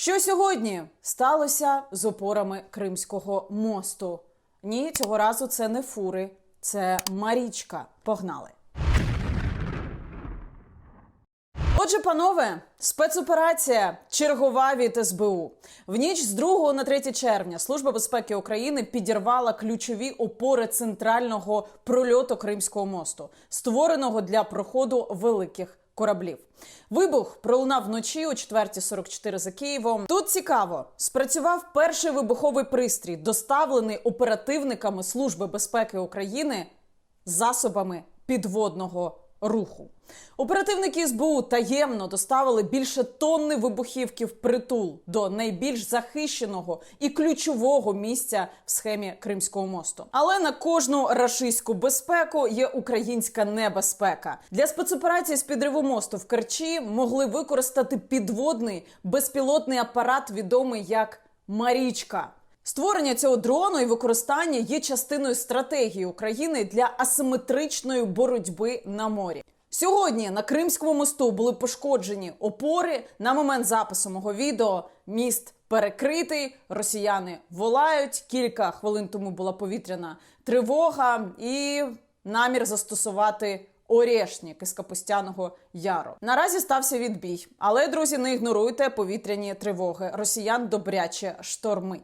Що сьогодні сталося з опорами Кримського мосту? Ні, цього разу це не фури, це Марічка. Погнали. Отже, панове, спецоперація чергова від СБУ. В ніч з 2 на 3 червня Служба безпеки України підірвала ключові опори центрального прольоту Кримського мосту, створеного для проходу великих кораблів. Вибух пролунав вночі о 4.44 за Києвом. Тут цікаво, спрацював перший вибуховий пристрій, доставлений оперативниками Служби безпеки України засобами підводного руху. Оперативники СБУ таємно доставили більше тонни вибухівки в притул до найбільш захищеного і ключового місця в схемі Кримського мосту. Але на кожну рашистську безпеку є українська небезпека. Для спецоперації з підриву мосту в Керчі могли використати підводний безпілотний апарат, відомий як Марічка. Створення цього дрону і використання є частиною стратегії України для асиметричної боротьби на морі. Сьогодні на Кримському мосту були пошкоджені опори. На момент запису мого відео міст перекритий. Росіяни волають. Кілька хвилин тому була повітряна тривога і намір застосувати Орешник із Капустяного Яру. Наразі стався відбій, але друзі, не ігноруйте повітряні тривоги. Росіян добряче штормить.